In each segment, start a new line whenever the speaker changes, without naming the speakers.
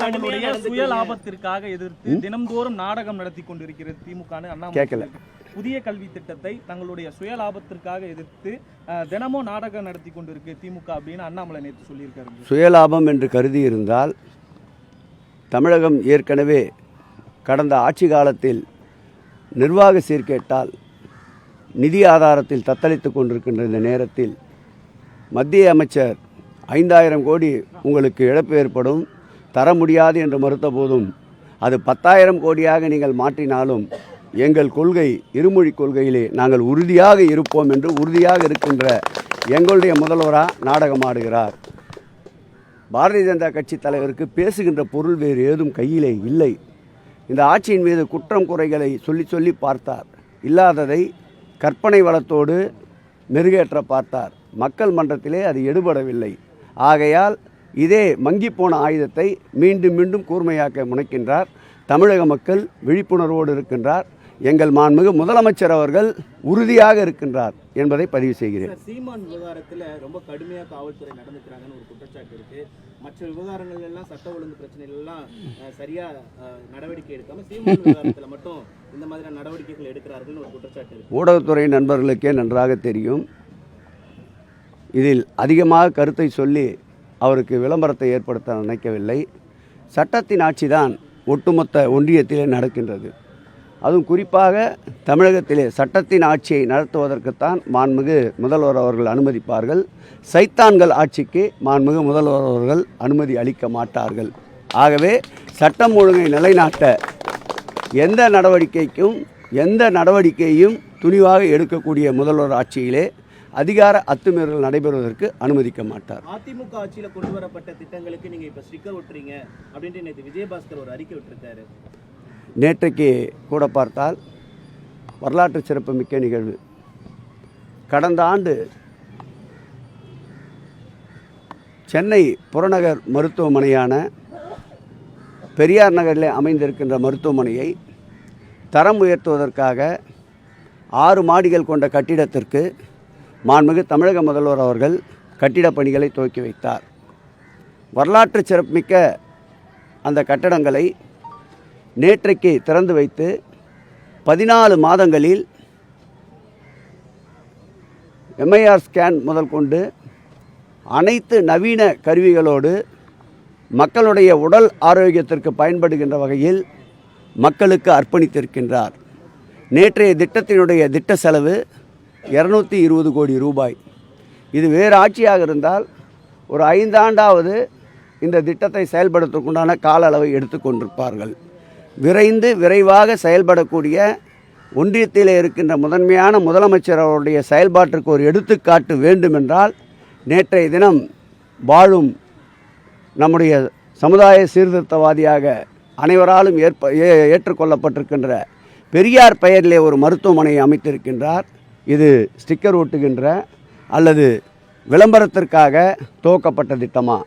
தங்களுடைய சுய லாபத்திற்காக எதிர்த்து தினம்தோறும் நாடகம் நடத்தி கொண்டிருக்கிறது திமுக அண்ணாமலை
கேட்கல.
புதிய கல்வி திட்டத்தை தங்களுடைய சுய லாபத்திற்காக எதிர்த்து தினமும் நாடகம் நடத்தி கொண்டிருக்கு திமுக அப்படின்னு அண்ணாமலை நேற்று சொல்லியிருக்காரு.
சுயலாபம் என்று கருதி இருந்தால் தமிழகம் ஏற்கனவே கடந்த ஆட்சி காலத்தில் நிர்வாக சீர்கேட்டால் நிதி ஆதாரத்தில் தத்தளித்து கொண்டிருக்கின்ற இந்த நேரத்தில் மத்திய அமைச்சர் ஐந்தாயிரம் கோடி உங்களுக்கு இழப்பு ஏற்படும். தர முடியாது என்று மறுத்த போதும் அது பத்தாயிரம் கோடியாக நீங்கள் மாற்றினாலும் எங்கள் கொள்கை இருமொழி கொள்கையிலே நாங்கள் உறுதியாக இருப்போம் என்று உறுதியாக இருக்கின்ற எங்களுடைய முதல்வராக நாடகமாடுகிறார். பாரதிய ஜனதா கட்சி தலைவருக்கு பேசுகின்ற பொருள் வேறு ஏதும் கையிலே இல்லை. இந்த ஆட்சியின் மீது குற்றம் குறைகளை சொல்லி சொல்லி பார்த்தார். இல்லாததை கற்பனை வளத்தோடு மெருகேற்ற பார்த்தார். மக்கள் மன்றத்திலே அது எடுபடவில்லை. ஆகையால் இதே மங்கிப்போன ஆயுதத்தை மீண்டும் மீண்டும் கூர்மையாக்க முனைக்கின்றார். தமிழக மக்கள் விழிப்புணர்வோடு இருக்கின்றார். எங்கள் மாண்புமிகு முதலமைச்சர் அவர்கள் உறுதியாக இருக்கின்றார் என்பதை பதிவு செய்கிறேன்.
சீமான் விவகாரத்துல ரொம்ப கடுமையா காவல்துறை நடந்துக்கிறாங்கன்னு ஒரு குற்றச்சாட்டு இருக்கு. மற்ற விவகாரங்கள் எல்லாம் சட்ட ஒழுங்கு பிரச்சனைகள் எல்லாம் அஹ், சரியா நடவடிக்கை எடுக்காம சீமான் விவகாரத்துல மட்டும் இந்த மாதிரியான நடவடிக்கைகள் எடுக்கிறார்கள்னு ஒரு குற்றச்சாட்டு
ஊடகத்துறை நண்பர்களுக்கே நன்றாக தெரியும். இதில் அதிகமாக கருத்தை சொல்லி அவருக்கு விளம்பரத்தை ஏற்படுத்த நினைக்கவில்லை. சட்டத்தின் ஆட்சிதான் ஒட்டுமொத்த ஒன்றியத்திலே நடக்கின்றது. அதுவும் குறிப்பாக தமிழகத்திலே சட்டத்தின் ஆட்சியை நடத்துவதற்குத்தான் மாண்புமிகு முதல்வர் அவர்கள் அனுமதிப்பார்கள். சைத்தான்கள் ஆட்சிக்கு மாண்புமிகு முதல்வர் அவர்கள் அனுமதி அளிக்க மாட்டார்கள். ஆகவே சட்டம் ஒழுங்கை நிலைநாட்ட எந்த நடவடிக்கைக்கும் எந்த நடவடிக்கையும் துணிவாக எடுக்கக்கூடிய முதல்வர் ஆட்சியிலே அதிகார அத்துமீறல் நடைபெறுவதற்கு அனுமதிக்க மாட்டார்.
அதிமுக ஆட்சியில கொண்டு வரப்பட்ட திட்டங்களுக்கு நீங்க இப்ப ஸ்டிக்கர் ஒட்டுறீங்க அப்படின்ட்டு நேற்று விஜயபாஸ்கர் ஒரு அறிக்கை விட்டிருக்காரு.
நேற்றைக்கு கூட பார்த்தால் வரலாற்று சிறப்புமிக்க நிகழ்வு. கடந்த ஆண்டு சென்னை புறநகர் மருத்துவமனையான பெரியார் நகரிலே அமைந்திருக்கின்ற மருத்துவமனையை தரம் உயர்த்துவதற்காக ஆறு மாடிகள் கொண்ட கட்டிடத்திற்கு மாண்புமிகு தமிழக முதல்வர் அவர்கள் கட்டிடப் பணிகளை துவக்கி வைத்தார். வரலாற்று சிறப்புமிக்க அந்த கட்டடங்களை நேற்றைக்கு திறந்து வைத்து பதினாலு மாதங்களில் எம்ஐஆர் ஸ்கேன் முதல் கொண்டு அனைத்து நவீன கருவிகளோடு மக்களுடைய உடல் ஆரோக்கியத்திற்கு பயன்படுகின்ற வகையில் மக்களுக்கு அர்ப்பணித்திருக்கின்றார். நேற்றைய திட்டத்தினுடைய திட்ட செலவு இரநூத்தி இருபது கோடி ரூபாய். இது வேறு ஆட்சியாக இருந்தால் ஒரு ஐந்தாண்டாவது இந்த திட்டத்தை செயல்படுத்துவதற்குண்டான கால அளவை எடுத்துக்கொண்டிருப்பார்கள் விரைந்து விரைவாக செயல்படக்கூடிய ஒன்றியத்திலே இருக்கின்ற முதன்மையான முதலமைச்சர் அவருடைய செயல்பாட்டிற்கு ஒரு எடுத்துக்காட்டு வேண்டுமென்றால் நேற்றைய தினம் வாழும் நம்முடைய சமுதாய சீர்திருத்தவாதியாக அனைவராலும் ஏற்ப ஏ- ஏற்றுக்கொள்ளப்பட்டிருக்கின்ற பெரியார் பெயரிலே ஒரு மருத்துவமனையை அமைத்திருக்கின்றார். இது ஸ்டிக்கர் ஒட்டுகின்ற அல்லது விளம்பரத்திற்காக துவக்கப்பட்ட திட்டமா?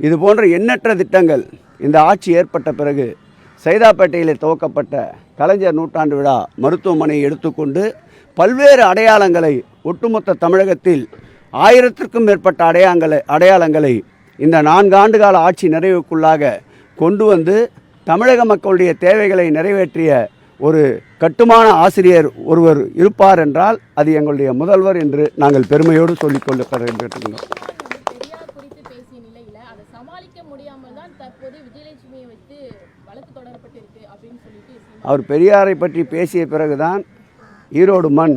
இது போன்ற எண்ணற்ற திட்டங்கள் இந்த ஆட்சி ஏற்பட்ட பிறகு சைதாப்பேட்டையில் துவக்கப்பட்ட கலைஞர் நூற்றாண்டு விழா மருத்துவமனையை எடுத்துக்கொண்டு பல்வேறு அடையாளங்களை ஒட்டுமொத்த தமிழகத்தில் ஆயிரத்திற்கும் மேற்பட்ட அடையாளங்களை அடையாளங்களை இந்த நான்கு ஆண்டு கால ஆட்சி நிறைவுக்குள்ளாக கொண்டு வந்து தமிழக மக்களுடைய தேவைகளை நிறைவேற்றிய ஒரு கட்டுமான ஆசிரியர் ஒருவர் இருப்பார் என்றால் அது எங்களுடைய முதல்வர் என்று நாங்கள் பெருமையோடு சொல்லிக்கொள்ள
சீமான்
அவர் பெரியாரை பற்றி பேசிய பிறகுதான் ஈரோடு மண்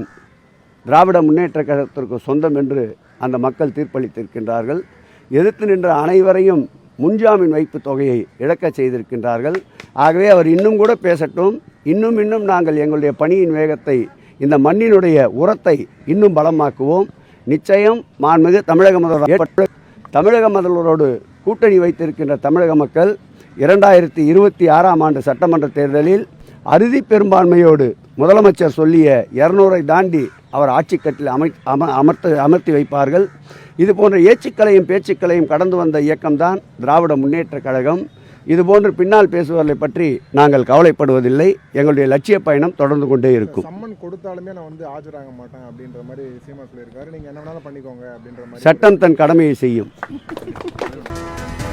திராவிட முன்னேற்ற கழகத்திற்கு சொந்தம் என்று அந்த மக்கள் தீர்ப்பளித்திருக்கின்றார்கள். எதிர்த்து நின்ற அனைவரையும் முன்ஜாமீன் வைப்பு தொகையை இழக்கச் செய்திருக்கின்றார்கள். ஆகவே அவர் இன்னும் கூட பேசட்டும். இன்னும் இன்னும் நாங்கள் எங்களுடைய பணியின் வேகத்தை இந்த மண்ணினுடைய உரத்தை இன்னும் பலமாக்குவோம். நிச்சயம் மாண்புமிகு தமிழக முதல்வர் தமிழக முதல்வரோடு கூட்டணி வைத்திருக்கின்ற தமிழக மக்கள் இரண்டாயிரத்தி இருபத்தி ஆறாம் ஆண்டு சட்டமன்ற தேர்தலில் அறுதி பெரும்பான்மையோடு முதலமைச்சர் சொல்லிய இரநூறை தாண்டி அவர் ஆட்சிக்கட்டில் அமை அம அமர்த்து அமர்த்தி வைப்பார்கள். இது போன்ற ஏச்சுக்களையும் பேச்சுக்களையும் கடந்து வந்த இயக்கம்தான் திராவிட முன்னேற்ற கழகம். இதுபோன்று பின்னால் பேசுவதை பற்றி நாங்கள் கவலைப்படுவதில்லை. எங்களுடைய லட்சிய பயணம் தொடர்ந்து கொண்டே இருக்கும்.
சம்மன் கொடுத்தாலுமே நான் வந்து ஆஜராக மாட்டேன் அப்படின்ற மாதிரி சீமா சொல்லியிருக்காரு. நீங்க என்ன வேணாலும் பண்ணிக்கோங்க அப்படின்ற மாதிரி.
சட்டம் தன் கடமையை செய்யும்.